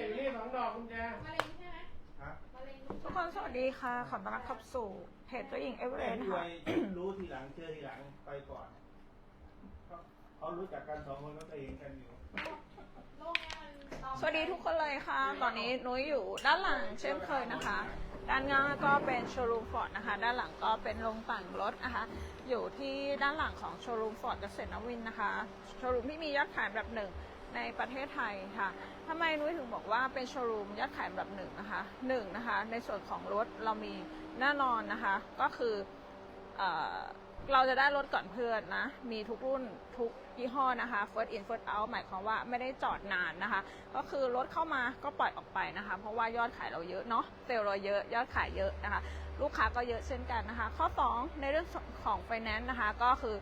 นี่สองดอกกุญแจมะเร็งใช่ไหมฮะมะเร็งทุกคนสวัสดีค่ะ ขอต้อนรับเข้าสู่เพจเจ้าหญิงเอเวอเรเล่สนต์รวค่ะยรู้ทีหลังเชื่อทีหลังไปก่อนเขาเขารู้จักกันสองคนก็เคยเห็นกันอยู่โรคเนี้ยมันตอมสวัสดีทุกคนเลยค่ะ ตอนนี้นุ้ยอยู่ด้านหลังเช่นเคยนะคะ ด้านหน้าก็เป็นโชว์รูมฟอร์ดนะคะ ด้านหลังก็เป็นโรงแต่งรถนะคะ อยู่ที่ด้านหลังของโชว์รูมฟอร์ดเกษตรนวินทร์นะคะ โชว์รูมที่มียอดขายอันดับหนึ่ง ในประเทศไทยค่ะทำไมนุ้ยถึงบอกว่าเป็นโชว์รูมยอดขายอันดับหนึ่งนะคะหนึ่งนะคะ ในส่วนของรถเรามีแน่นอนนะคะ ก็คือเอ่อเราจะได้รถก่อนเพื่อนนะ มีทุกรุ่นทุกยี่ห้อนะคะ first in first out หมายความว่าไม่ได้จอดนานนะคะ ก็คือรถเข้ามาก็ปล่อยออกไปนะคะ เพราะว่ายอดขายเราเยอะเนาะเซลล์เราเยอะยอดขายเยอะนะคะ ลูกค้าก็เยอะเช่นกันนะคะ ข้อ 2 ในเรื่องของไฟแนนซ์นะคะ ก็คือ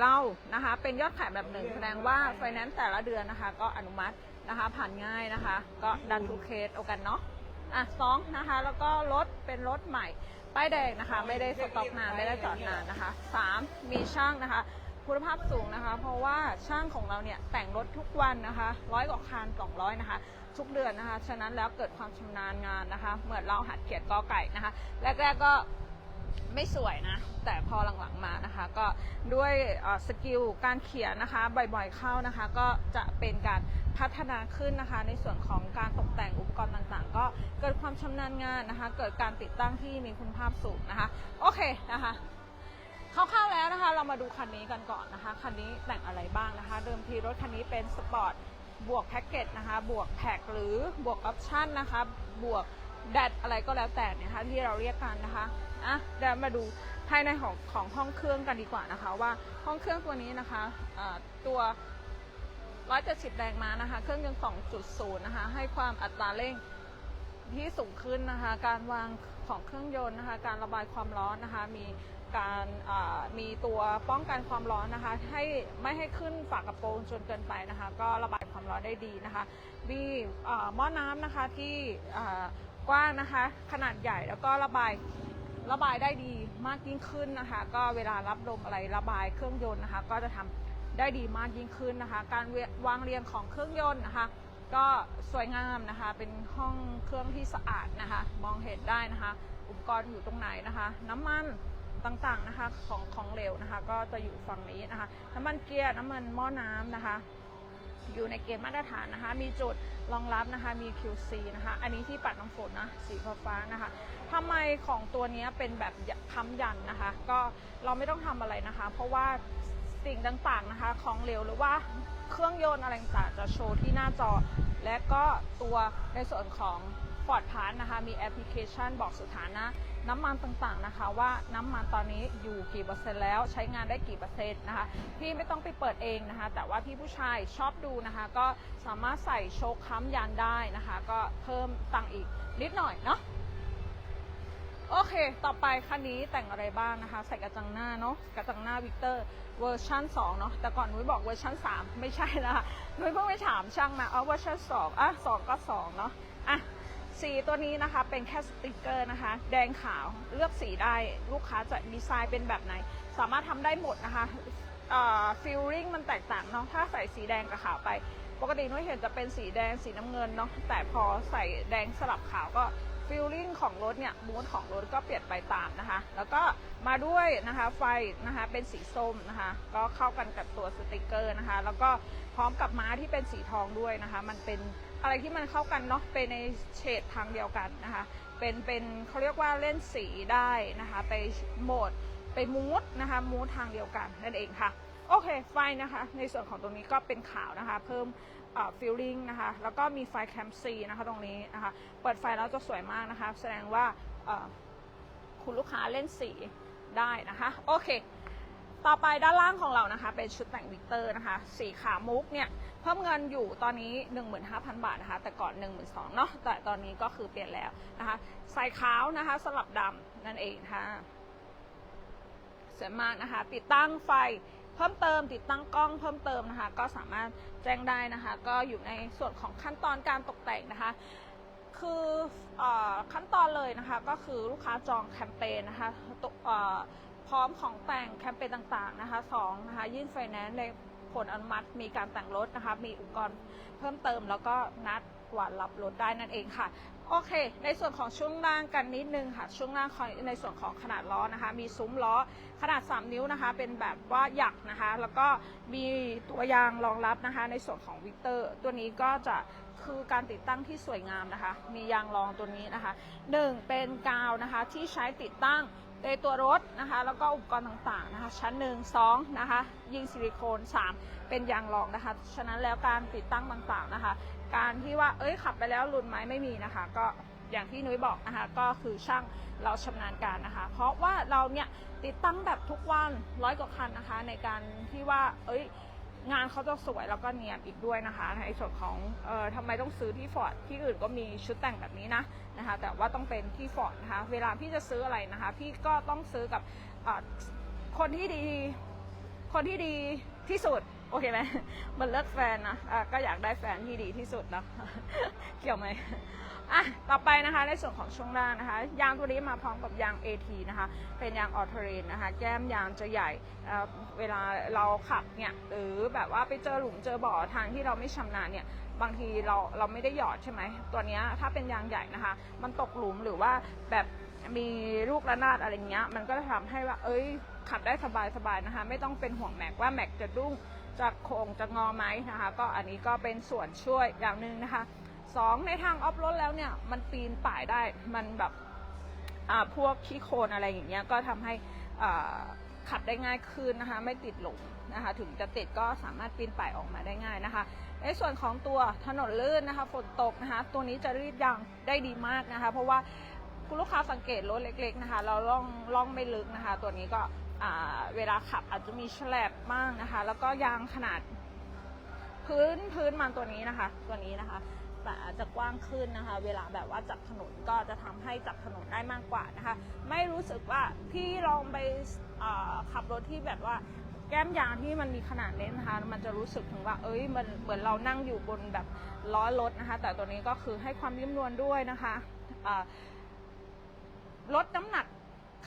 เรานะคะเป็นยอดขายแบบหนึ่งแสดงว่าไฟแนนซ์แต่ละเดือนนะคะ ก็อนุมัตินะคะผ่านง่ายนะคะ ก็ดันทุกเคสเอากันเนาะอะสองนะคะ แล้วก็รถเป็นรถใหม่ป้ายแดงนะคะ ไม่ได้สต็อกนานไม่ได้จอดนานนะคะสามมีช่างนะคะ คุณภาพสูงนะคะ เพราะว่าช่างของเราเนี่ยแต่งรถทุกวันนะคะร้อยกว่าคันสองร้อยนะคะทุกเดือนนะคะ ฉะนั้นแล้วเกิดความชำนาญงานนะคะ เหมือนเราหัดเขียนกอไก่นะคะ แรก ๆก็ ไม่สวยนะ แต่พอหลังๆมานะคะ ก็ด้วยสกิลการเขียนนะคะ บ่อยๆเข้านะคะ ก็จะเป็นการพัฒนาขึ้นนะคะ ในส่วนของการตกแต่งอุปกรณ์ต่างๆ ก็เกิดความชำนาญงานนะคะ เกิดการติดตั้งที่มีคุณภาพสูงนะคะ โอเคนะคะคร่าวๆแล้วนะคะ เรามาดูคันนี้กันก่อนนะคะ คันนี้แต่งอะไรบ้างนะคะ เดิมทีรถคันนี้เป็นสปอร์ตบวกแพ็กเกจนะคะ บวกแพ็กหรือบวกออปชั่นนะคะ บวกแดดอะไรก็แล้วแต่เนี่ยนะคะที่เราเรียกกันนะคะอะเดี๋ยวมาดูภายในของของห้องเครื่องกันดีกว่านะคะ ว่าห้องเครื่องตัวนี้นะคะอ่าตัว170แรงม้านะคะ เครื่องยนต์2.0 นะคะ ให้ความอัตราเร่งที่สูงขึ้นนะคะ การวางของเครื่องยนต์นะคะ การระบายความร้อนนะคะ มีการมีตัวป้องกันความร้อนนะคะ ให้ไม่ให้ขึ้นฝากระโปรงจนเกินไปนะคะ ก็ระบายความร้อนได้ดีนะคะ มีหม้อน้ำนะคะที่กว้างนะคะ ขนาดใหญ่แล้วก็ระบาย ระบายได้ดีมากยิ่งขึ้นนะคะ ก็เวลารับลมอะไรระบายเครื่องยนต์นะคะ ก็จะทำได้ดีมากยิ่งขึ้นนะคะ การวางเรียงของเครื่องยนต์นะคะ ก็สวยงามนะคะ เป็นห้องเครื่องที่สะอาดนะคะ มองเห็นได้นะคะ อุปกรณ์อยู่ตรงไหนนะคะ น้ำมันต่างๆนะคะของของเหลวนะคะ ก็จะอยู่ฝั่งนี้นะคะ น้ำมันเกียร์น้ำมันหม้อน้ำนะคะ อยู่ในเกณฑ์มาตรฐานนะคะ มีจุดรองรับนะคะ มี QC นะคะ อันนี้ที่ปัดน้ำฝนนะ สีฟ้าๆนะคะทำไมของตัวนี้เป็นแบบค้ำยันนะคะ ก็เราไม่ต้องทำอะไรนะคะ เพราะว่าสิ่งต่างๆนะคะ ของเหลวหรือว่าเครื่องยนต์อะไรต่างจะโชว์ที่หน้าจอ และก็ตัวในส่วนของ ฟอร์ดพาร์ทนะคะมีแอปพลิเคชันบอกสถานะน้ำมันต่างๆนะคะ ว่าน้ำมันตอนนี้อยู่กี่เปอร์เซ็นต์แล้วใช้งานได้กี่เปอร์เซ็นต์นะคะพี่ไม่ต้องไปเปิดเองนะคะ แต่ว่าพี่ผู้ชายชอบดูนะคะ ก็สามารถใส่โชคค้ำยานได้นะคะ ก็เพิ่มตังค์อีกนิดหน่อยเนาะโอเค ต่อไปคันนี้แต่งอะไรบ้างนะคะ ใส่กระจังหน้าเนาะ กระจังหน้าวิกเตอร์เวอร์ชัน2เนาะ แต่ก่อนนุ้ยบอกเวอร์ชัน3 ไม่ใช่นะคะนุ้ยเพิ่งไปถามช่างมาเอาเวอร์ชัน2อะ2ก็2เนาะ อะ สีตัวนี้นะคะเป็นแค่สติกเกอร์นะคะ แดงขาวเลือกสีได้ลูกค้าจะดีไซน์เป็นแบบไหน สามารถทำได้หมดนะคะฟิลลิ่งมันแตกต่างเนาะถ้าใส่สีแดงกับขาวไป ปกตินุ้ยเห็นจะเป็นสีแดงสีน้ำเงินเนาะแต่พอใส่แดงสลับขาวก็ ฟิลลิ่งของรถเนี่ยมูดของรถก็เปลี่ยนไปตามนะคะ แล้วก็มาด้วยนะคะไฟนะคะเป็นสีส้มนะคะ ก็เข้ากันกับตัวสติกเกอร์นะคะ แล้วก็พร้อมกับม้าที่เป็นสีทองด้วยนะคะ มันเป็นอะไรที่มันเข้ากันเนาะเป็นในเฉดทางเดียวกันนะคะ เป็นเป็นเขาเรียกว่าเล่นสีได้นะคะ ไปโหมดไปมูดนะคะมูดทางเดียวกันนั่นเองค่ะโอเคไฟนะคะ ในส่วนของตรงนี้ก็เป็นขาวนะคะ เพิ่ม ฟิลลิ่งนะคะ แล้วก็มีไฟแคมซีนะคะตรงนี้นะคะ เปิดไฟแล้วจะสวยมากนะคะ แสดงว่าคุณลูกค้าเล่นสีได้นะคะ โอเค ต่อไปด้านล่างของเรานะคะ เป็นชุดแต่งวิกเตอร์นะคะ สีขามุกเนี่ย เพิ่มเงินอยู่ตอนนี้ 15,000 บาทนะคะ แต่ก่อน 12,000เนาะ แต่ตอนนี้ก็คือเปลี่ยนแล้วนะคะ ใส่ขาวนะคะสลับดำนั่นเองค่ะสวยมากนะคะ ติดตั้งไฟ เพิ่มเติมติดตั้งกล้องเพิ่มเติมนะคะ ก็สามารถแจ้งได้นะคะ ก็อยู่ในส่วนของขั้นตอนการตกแต่งนะคะคืออขั้นตอนเลยนะคะก็คือลูกค้าจองแคมเปญนะคะตเอ่อพร้อมของแต่งแคมเปญต่างๆนะคะสองนะคะยื่นไฟแนนซ์ในผลอนุมัติมีการแต่งรถนะคะมีอุปกรณ์เพิ่มเติมแล้วก็นัด วันรับรถได้นั่นเองค่ะโอเค ในส่วนของช่วงล่างกันนิดนึงค่ะ ช่วงล่างของในส่วนของขนาดล้อนะคะ มีซุ้มล้อขนาด 3 นิ้วนะคะ เป็นแบบว่าหยักนะคะ แล้วก็มีตัวยางรองรับนะคะ ในส่วนของวิกเตอร์ ตัวนี้ก็จะคือการติดตั้งที่สวยงามนะคะ มียางรองตัวนี้นะคะ 1 เป็นกาวนะคะที่ใช้ติดตั้ง ในตัวรถนะคะ แล้วก็อุปกรณ์ต่างๆนะคะ ชั้น 1 2 นะคะ ยิงซิลิโคน 3 เป็นยางรองนะคะ ฉะนั้นแล้วการติดตั้งต่างๆนะคะ การที่ว่าเอ้ยขับไปแล้วหลุดไหมไม่มีนะคะ ก็อย่างที่นุ้ยบอกนะคะ ก็คือช่างเราชำนาญการนะคะ เพราะว่าเราเนี่ยติดตั้งแบบทุกวันร้อยกว่าคันนะคะ ในการที่ว่าเอ้ย งานเขาจะสวยแล้วก็เนียนอีกด้วยนะคะ ในส่วนของเอ่อทำไมต้องซื้อที่ฟอร์ดที่อื่นก็มีชุดแต่งแบบนี้นะนะคะ แต่ว่าต้องเป็นที่ฟอร์ดนะคะ เวลาพี่จะซื้ออะไรนะคะ พี่ก็ต้องซื้อกับคนที่ดี คนที่ดีที่สุด โอเคไหมมันเลือกแฟนนะะก็อยากได้แฟนที่ดีที่สุดนะเกี่ยวไหมอะต่อไปนะคะในส่วนของช่วงล่างนะคะ ยางตัวนี้มาพร้อมกับยาง AT นะคะ เป็นยางออเทเรนนะคะ แก้มยางจะใหญ่เเวลาเราขับเนี่ยหรือแบบว่าไปเจอหลุมเจอบ่อทางที่เราไม่ชำนาญเนี่ยบางทีเราเราไม่ได้หยอดใช่ไหม ตัวนี้ถ้าเป็นยางใหญ่นะคะ มันตกหลุมหรือว่าแบบมีลูกระนาดอะไรเงี้ย มันก็จะทำให้ว่า เอ้ยขับได้สบายๆนะคะ ไม่ต้องเป็นห่วงแม็กว่าแม็กจะดุ้ง จะโค้งจะงอไหมนะคะ ก็อันนี้ก็เป็นส่วนช่วยอย่างหนึ่งนะคะสองในทางออฟโรดแล้วเนี่ยมันปีนป่ายได้มันแบบพวกขี้โคลนอะไรอย่างเงี้ยก็ทำให้ขับได้ง่ายขึ้นนะคะไม่ติดหลุมนะคะถึงจะติดก็สามารถปีนป่ายออกมาได้ง่ายนะคะ ในส่วนของตัวถนนลื่นนะคะฝนตกนะคะตัวนี้จะรีดยางได้ดีมากนะคะ เพราะว่าคุณลูกค้าสังเกตรถเล็กๆนะคะ เราล่องล่องไม่ลึกนะคะ ตัวนี้ก็ เวลาขับอาจจะมีแฉลบบ้างนะคะ แล้วก็ยางขนาดพื้นพื้นมันตัวนี้นะคะ ตัวนี้นะคะแต่อาจจะกว้างขึ้นนะคะ เวลาแบบว่าจับถนนก็จะทำให้จับถนนได้มากกว่านะคะ ไม่รู้สึกว่าพี่ลองไปขับรถที่แบบว่าแก้มยางที่มันมีขนาดเล็กนะคะ มันจะรู้สึกถึงว่า เอ้ย มันเหมือนเรานั่งอยู่บนแบบล้อรถนะคะ แต่ตัวนี้ก็คือให้ความนิ่มนวลด้วยนะคะลดน้ำหนัก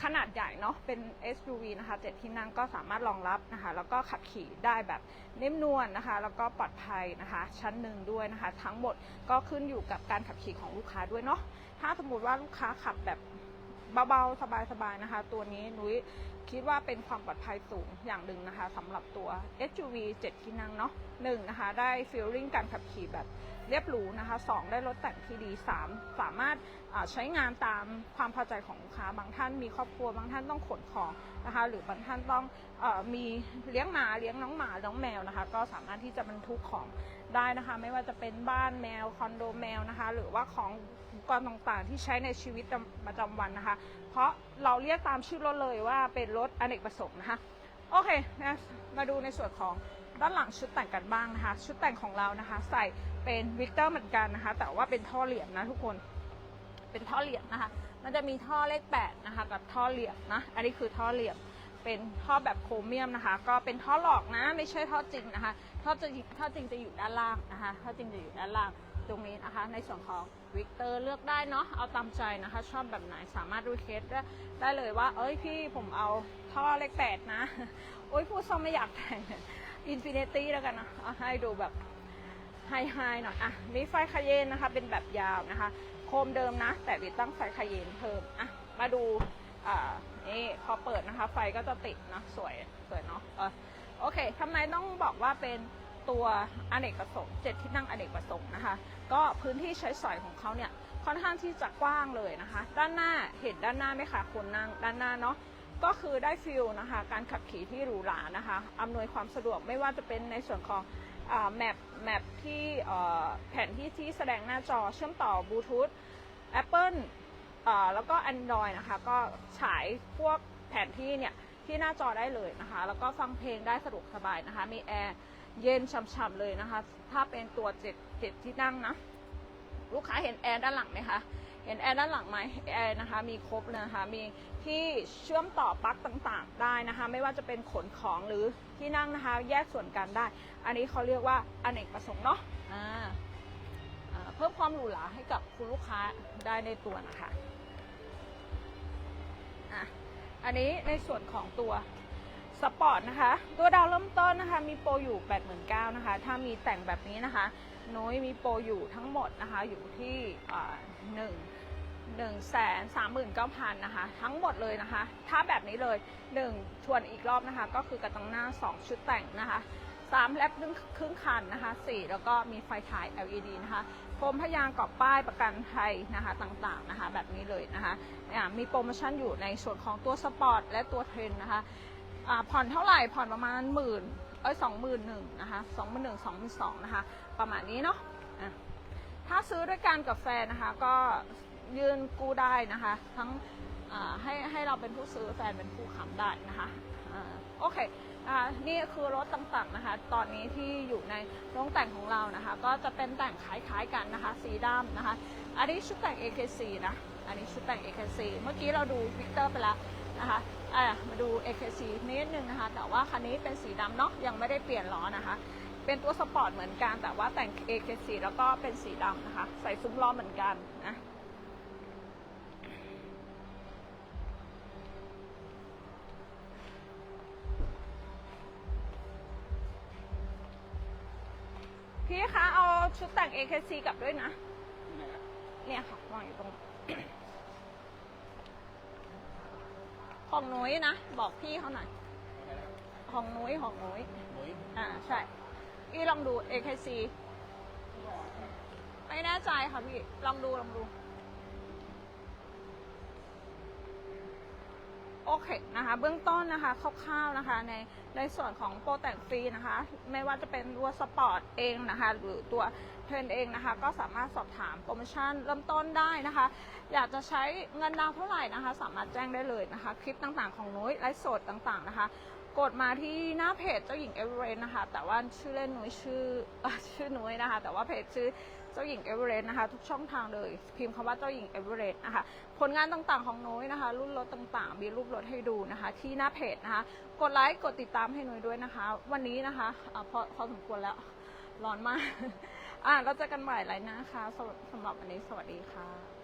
ขนาดใหญ่เนาะเป็น SUV นะคะเจ็ดที่นั่งก็สามารถรองรับนะคะ แล้วก็ขับขี่ได้แบบนิ่มนวลนะคะ แล้วก็ปลอดภัยนะคะ ชั้นหนึ่งด้วยนะคะ ทั้งหมดก็ขึ้นอยู่กับการขับขี่ของลูกค้าด้วยเนาะถ้าสมมติว่าลูกค้าขับแบบ เบาๆ สบายๆ นะคะ ตัวนี้นุ้ยคิดว่าเป็นความปลอดภัยสูงอย่างหนึ่งนะคะสำหรับตัว SUV 7 ที่นั่งเนาะหนึ่งนะคะ ได้ฟีลลิ่งการขับขี่แบบเรียบหรูนะคะ 2 ได้รถแต่งที่ดี 3 สามารถใช้งานตามความพอใจของลูกค้า บางท่านมีครอบครัว บางท่านต้องขนของนะคะ หรือบางท่านต้องอมีเลี้ยงหมา เลี้ยงน้องหมา น้องแมวนะคะ ก็สามารถที่จะบรรทุกของได้นะคะ ไม่ว่าจะเป็นบ้านแมว คอนโดแมวนะคะ หรือว่าของ กรณ์ต่างๆ ที่ใช้ในชีวิตประจำวันนะคะ เพราะเราเรียกตามชื่อรถเลยว่าเป็นรถอเนกประสงค์นะคะ โอเคนะมาดูในส่วนของด้านหลังชุดแต่งกันบ้างนะคะ ชุดแต่งของเรานะคะ ใส่เป็นวิกเตอร์เหมือนกันนะคะ แต่ว่าเป็นท่อเหลี่ยมนะทุกคน เป็นท่อเหลี่ยมนะคะ มันจะมีท่อเลขแปดนะคะ กับท่อเหลี่ยมนะ อันนี้คือท่อเหลี่ยม เป็นท่อแบบโครเมียมนะคะ ก็เป็นท่อหลอกนะ ไม่ใช่ท่อจริงนะคะ ท่อจริงท่อจริงจะอยู่ด้านล่างนะคะ ท่อจริงจะอยู่ด้านล่างตรงนี้นะคะ ในส่วนของวิกเตอร์เลือกได้เนาะ เอาตามใจนะคะ ชอบแบบไหนสามารถรีเควสได้เลยว่า เอ้ยพี่ผมเอาท่อเลขแปดนะ โอ้ยพูดซ้ำไม่อยากแต่งอินฟินิตี้แล้วกันนะเอาให้ดูแบบไฮไฮหน่อย อะ มีไฟคาเยนนะคะ เป็นแบบยาวนะคะ โคมเดิมนะ แต่วิตั้งไฟคาเยนเพิ่ม อะ มาดูอ่า อเปิดนะคะ ไฟก็จะติดนะสวยสวยเนาะเออโอเคทำไมต้องบอกว่าเป็นตัวอเนกประสงค์เจ็ดที่นั่งอเนกประสงค์นะคะ ก็พื้นที่ใช้สอยของเขาเนี่ยค่อนข้างที่จะกว้างเลยนะคะ ด้านหน้าเห็นด้านหน้าไหมคะคนนั่งด้านหน้าเนาะก็คือได้ฟิลนะคะ การขับขี่ที่หรูหรานะคะอำนวยความสะดวกไม่ว่าจะเป็นในส่วนของแมปแมปที่เอ่อแผนที่ที่แสดงหน้าจอเชื่อมต่อบลูทูธ Apple เอ่อแล้วก็ Android นะคะ ก็ฉายพวก แผนที่เนี่ยที่หน้าจอได้เลยนะคะ แล้วก็ฟังเพลงได้สะดวกสบายนะคะ มีแอร์เย็นช่ำๆเลยนะคะ ถ้าเป็นตัวเจ็ดเจ็ดที่นั่งนะ ลูกค้าเห็นแอร์ด้านหลังไหมคะ เห็นแอร์ด้านหลังไหมแอร์นะคะ มีครบเลยนะคะ มีที่เชื่อมต่อปลั๊กต่างๆ ได้นะคะ ไม่ว่าจะเป็นขนของหรือที่นั่งนะคะ แยกส่วนกันได้ อันนี้เขาเรียกว่าอเนกประสงค์เนาะอ่าเพิ่มความหรูหราให้กับคุณลูกค้าได้ในตัวนะคะอะ อันนี้ในส่วนของตัวสปอร์ตนะคะ ตัวดาวเริ่มต้นนะคะ มีโปรอยู่ 89,000นะคะ ถ้ามีแต่งแบบนี้นะคะนุ้ยมีโปรอยู่ทั้งหมดนะคะ อยู่ที่หนึ่งหนึ่งแสนสามหมื่นเก้าพันนะคะ ทั้งหมดเลยนะคะ ถ้าแบบนี้เลยหนึ่งทวนอีกรอบนะคะ ก็คือกระตังหน้า2ชุดแต่งนะคะ สามแลบครึ่งครึ่งคันนะคะสี่แล้วก็มีไฟฉาย LED นะคะพรมพยางกรอบป้ายประกันภัยนะคะต่างๆนะคะแบบนี้เลยนะคะอ่ามีโปรโมชั่นอยู่ในส่วนของตัวสปอร์ตและตัวเทรนนะคะผ่อนเท่าไหร่ผ่อนประมาณหมื่นเอ้ยสองหมื่นหนึ่งนะคะสองหมื่นหนึ่งสองหมื่นสองนะคะประมาณนี้เนาะถ้าซื้อด้วยกันกับแฟนนะคะก็ยื่นกู้ได้นะคะทั้งให้ให้เราเป็นผู้ซื้อแฟนเป็นผู้ค้ำได้นะคะอ่าโอเค อ่านี่คือรถต่างๆนะคะ ตอนนี้ที่อยู่ในโรงแต่งของเรานะคะ ก็จะเป็นแต่งคล้ายๆกันนะคะ สีดำนะคะ อันนี้ชุดแต่ง AKC นะ อันนี้ชุดแต่ง AKC เมื่อกี้เราดูวิกเตอร์ไปแล้วนะคะอะมาดู AKC นิดนึงนะคะ แต่ว่าคันนี้เป็นสีดำเนาะ ยังไม่ได้เปลี่ยนล้อนะคะ เป็นตัวสปอร์ตเหมือนกัน แต่ว่าแต่ง AKC แล้วก็เป็นสีดำนะคะ ใส่ซุ้มล้อเหมือนกันนะ พี่คะเอาชุดแต่ง AKC กลับด้วยนะ เนี่ยค่ะวางอยู่ตรงของนุ้ยนะ บอกพี่เขาหน่อยของนุ้ยของนุ้ยหนุยอ่าใช่พี่ลองดู AKC ไม่แน่ใจค่ะพี่ ลองดูลองดู โอเคนะคะเบื้องต้นนะคะคร่าวๆนะคะในในส่วนของโปรแต่งฟรีนะคะไม่ว่าจะเป็นตัวสปอร์ตเองนะคะหรือตัวเทรนเองนะคะก็สามารถสอบถามโปรโมชั่นเริ่มต้นได้นะคะ อยากจะใช้เงินดาวเท่าไหร่นะคะ สามารถแจ้งได้เลยนะคะ คลิปต่างๆของนุ้ยไลฟ์สดต่างๆนะคะ กดมาที่หน้าเพจเจ้าหญิงเอเวอเรสต์นะคะ แต่ว่าชื่อเล่นนุ้ยชื่อชื่อนุ้ยนะคะ แต่ว่าเพจชื่อเจ้าหญิงเอเวอเรสต์นะคะ ทุกช่องทางเลย พิมพ์คำว่าเจ้าหญิงเอเวอเรสต์นะคะ ผลงานต่างๆของนุ้ยนะคะ รุ่นรถต่างๆ มีรูปรถให้ดูนะคะ ที่หน้าเพจนะคะ กดไลค์กดติดตามให้นุ้ยด้วยนะคะ วันนี้นะคะอะพอพอสมควรแล้วร้อนมาก อะเราเจอกันใหม่ไลน์นะคะสำหรับวันนี้สวัสดีค่ะ